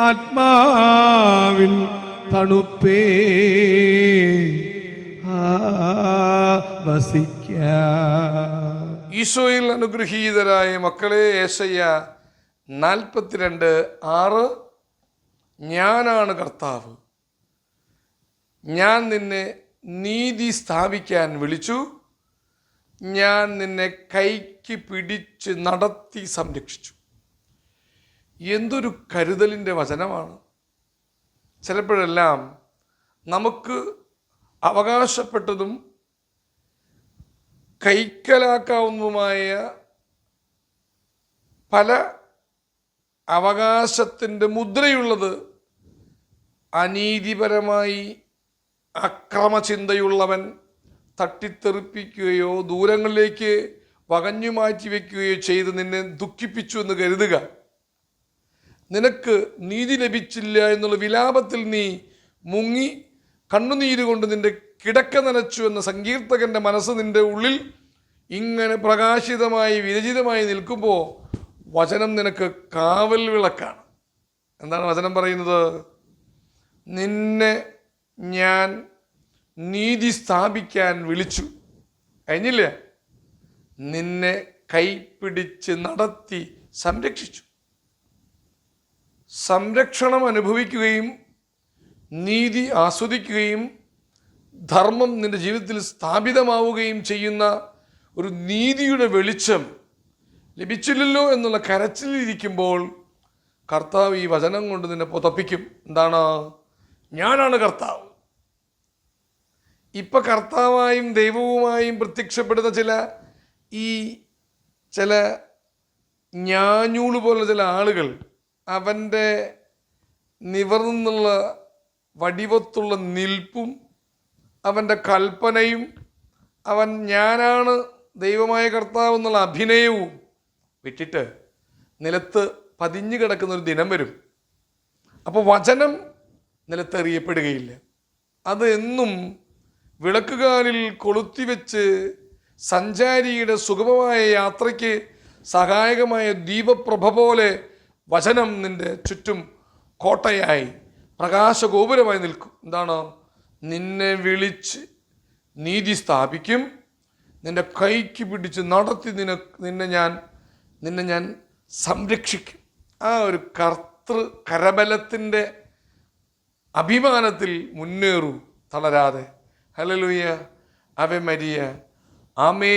ആത്മാവിൻ തണുപ്പേ. വസിക്ക. ഈശോയിൽ അനുഗ്രഹീതരായ മക്കളെ ഏശയ്യ നാൽപ്പത്തിരണ്ട് ആറ്. ഞാനാണ് കർത്താവ്. ഞാൻ നിന്നെ നീതി സ്ഥാപിക്കാൻ വിളിച്ചു. ഞാൻ നിന്നെ കൈക്ക് പിടിച്ച് നടത്തി സംരക്ഷിച്ചു. എന്തൊരു കരുതലിന്റെ വചനമാണ്. ചിലപ്പോഴെല്ലാം നമുക്ക് അവകാശപ്പെട്ടതും കൈക്കലാക്കാവുന്നതുമായ പല അവകാശത്തിന്റെ മുദ്രയുള്ളത് അനീതിപരമായി അക്രമചിന്തയുള്ളവൻ തട്ടിത്തെറിപ്പിക്കുകയോ ദൂരങ്ങളിലേക്ക് വകഞ്ഞു മാറ്റി വയ്ക്കുകയോ ചെയ്ത് നിന്നെ ദുഃഖിപ്പിച്ചു എന്ന് കരുതുക. നിനക്ക് നീതി ലഭിച്ചില്ല എന്നുള്ള വിലാപത്തിൽ നീ മുങ്ങി കണ്ണുനീര് കൊണ്ട് നിന്റെ കിടക്ക നനച്ചു എന്ന സങ്കീർത്തകന്റെ മനസ്സ് നിന്റെ ഉള്ളിൽ ഇങ്ങനെ പ്രകാശിതമായി വിരചിതമായി നിൽക്കുമ്പോൾ വചനം നിനക്ക് കാവൽ വിളക്കാണ്. എന്താണ് വചനം പറയുന്നത്? നിന്നെ ഞാൻ നീതി സ്ഥാപിക്കാൻ വിളിച്ചു. കഴിഞ്ഞില്ല? നിന്നെ കൈപിടിച്ച് നടത്തി സംരക്ഷിച്ചു. സംരക്ഷണം അനുഭവിക്കുകയും നീതി ആസ്വദിക്കുകയും ധർമ്മം നിന്റെ ജീവിതത്തിൽ സ്ഥാപിതമാവുകയും ചെയ്യുന്ന ഒരു നീതിയുടെ വെളിച്ചം ലഭിച്ചില്ലല്ലോ എന്നുള്ള കരച്ചിലിരിക്കുമ്പോൾ കർത്താവ് ഈ വചനം കൊണ്ട് നിന്നെ പുതപ്പിക്കും. എന്താണ്? ഞാനാണ് കർത്താവ്. ഇപ്പം കർത്താവായും ദൈവവുമായും പ്രത്യക്ഷപ്പെടുന്ന ചില ഈ ചില ഞാഞ്ഞൂൾ പോലെ ചില ആളുകൾ അവന്റെ നിവർന്നുള്ള വടിവത്തുള്ള നിൽപ്പും അവന്റെ കൽപ്പനയും അവൻ ഞാനാണ് ദൈവമായ കർത്താവ് എന്നുള്ള അഭിനയവും വിട്ടിട്ട് നിലത്ത് പതിഞ്ഞു കിടക്കുന്ന ഒരു ദിനം വരും. അപ്പോൾ വചനം നിലത്തെറിയപ്പെടുകയില്ല. അത് എന്നും വിളക്കുകാലിൽ കൊളുത്തിവെച്ച് സഞ്ചാരിയുടെ സുഗമമായ യാത്രയ്ക്ക് സഹായകമായ ദീപപ്രഭ പോലെ വചനം നിന്റെ ചുറ്റും കോട്ടയായി പ്രകാശഗോപുരമായി നിൽക്കും. എന്താണ്? നിന്നെ വിളിച്ച് നീതി സ്ഥാപിക്കും. നിന്റെ കൈക്ക് പിടിച്ച് നടത്തി നിന നിന്നെ ഞാൻ നിന്നെ ഞാൻ സംരക്ഷിക്കും. ആ ഒരു കർത്തൃ കരബലത്തിന്റെ അഭിമാനത്തിൽ മുന്നേറൂ തളരാതെ. ഹലലുയ അവ മരിയ ആമേ